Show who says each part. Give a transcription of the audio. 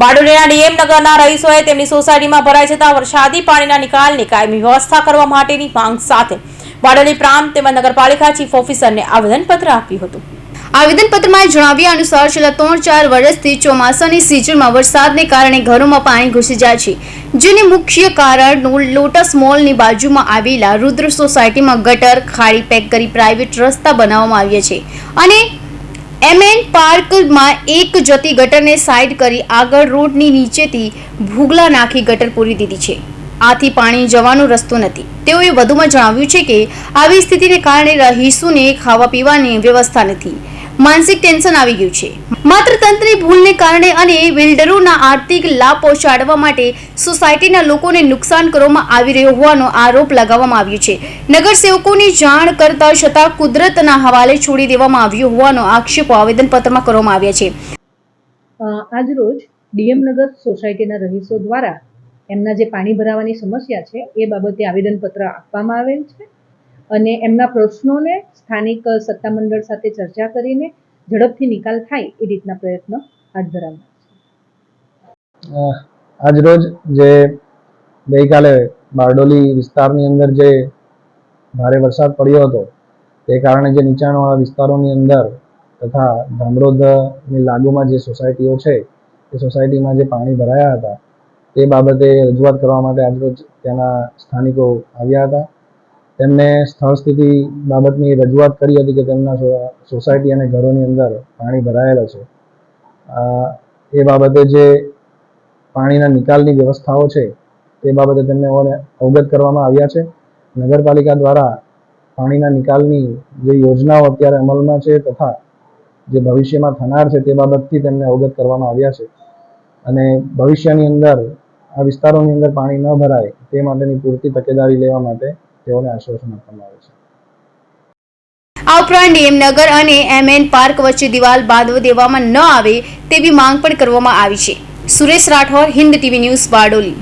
Speaker 1: બારડોલીના DM નગરના રહીશોએ તેમની સોસાયટીમાં ભરાઈ જતા વરસાદી પાણીના નિકાલની કાયમી વ્યવસ્થા કરવા માટેની માંગ સાથે બારડોલી પ્રાંત તેમજ નગરપાલિકા ચીફ ઓફિસરને આવેદનપત્ર આપ્યું હતું. આવેદનપત્રમાં જણાવ્યા અનુસાર છેલ્લા ત્રણ ચાર વર્ષથી ચોમાસાની સિઝનમાં વરસાદને કારણે ઘરોમાં પાણી ઘૂસી જાય છે, જેને મુખ્ય કારણ લોટસ મોલની બાજુમાં આવેલા રુદ્ર સોસાયટીમાં ગટર, ખાડી પેક કરી પ્રાઇવેટ રસ્તા બનાવવામાં આવ્યા છે અને એમએન પાર્કમાં એક જતી ગટરને સાઈડ કરી આગળ રોડની નીચેથી ભૂગલા નાખી ગટર પૂરી દીધી છે. આથી પાણી જવાનો રસ્તો નથી. તેઓએ વધુમાં જણાવ્યું છે કે, આવી સ્થિતિને કારણે રહીશોને ખાવા પીવાની વ્યવસ્થા નથી. માનસિક ટેન્શન આવી ગયું છે. માત્ર તંત્રની ભૂલને કારણે અને બિલ્ડરોના આર્થિક લાભ પહોંચાડવા માટે સોસાયટીના લોકોને નુકસાન કરવામાં આવી રહ્યો હોવાનો આરોપ લગાવવામાં આવ્યો છે. નગરસેવકોની જાણ કરતા છતાં કુદરતના હવાલે છોડી દેવામાં આવ્યો હોવાનો આક્ષેપો આવેદનપત્રમાં કરવામાં આવ્યા છે.
Speaker 2: આજરોજ આજરોજ ડીએમનગર સોસાયટીના રહીશો દ્વારા એમના જે પાણી ભરાવાની સમસ્યા છે, એ બાબતે આવેદનપત્ર આપવામાં આવેલ છે. અને એમના પ્રશ્નોને સ્થાનિક સત્તામંડળ સાથે ચર્ચા કરીને ઝડપથી નિકાલ થાય એ રીતના પ્રયત્નો હાથ ધરાવવાના છે.
Speaker 3: આજરોજ જે ગઈકાલે બારડોલી વિસ્તારની અંદર જે ભારે વરસાદ પડ્યો હતો, તે કારણે જે નીચાણવાળા વિસ્તારોની અંદર તથા ધામરોદની લાગુમાં જે સોસાયટીઓ છે તે સોસાયટીમાં જે પાણી ભરાયા હતા, તે બાબતે રજૂઆત કરવા માટે આજરોજ ત્યાંના સ્થાનિકો આવ્યા હતા. તેમને સ્થળ સ્થિતિ બાબતની રજૂઆત કરી હતી કે તેમના સોસાયટી અને ઘરોની અંદર પાણી ભરાયેલા છે. એ બાબતે જે પાણીના નિકાલની વ્યવસ્થાઓ છે, તે બાબતે તેમને અવગત કરવામાં આવ્યા છે. નગરપાલિકા દ્વારા પાણીના નિકાલની જે યોજનાઓ અત્યારે અમલમાં છે તથા જે ભવિષ્યમાં થનાર છે તે બાબતથી તેમને અવગત કરવામાં આવ્યા છે. અને ભવિષ્યની અંદર આ વિસ્તારોની અંદર પાણી ન ભરાય તે માટેની પૂરતી તકેદારી લેવા માટે તેઓને આશ્વાસન આપવામાં આવે છે.
Speaker 1: આ ઉપરાંત ડીએમનગર અને એમએન પાર્ક વચ્ચે દિવાલ બાંધવા દેવામાં ન આવે તેવી માંગ પણ કરવામાં આવી છે. Suresh Rathod, Hind TV news Bardoli.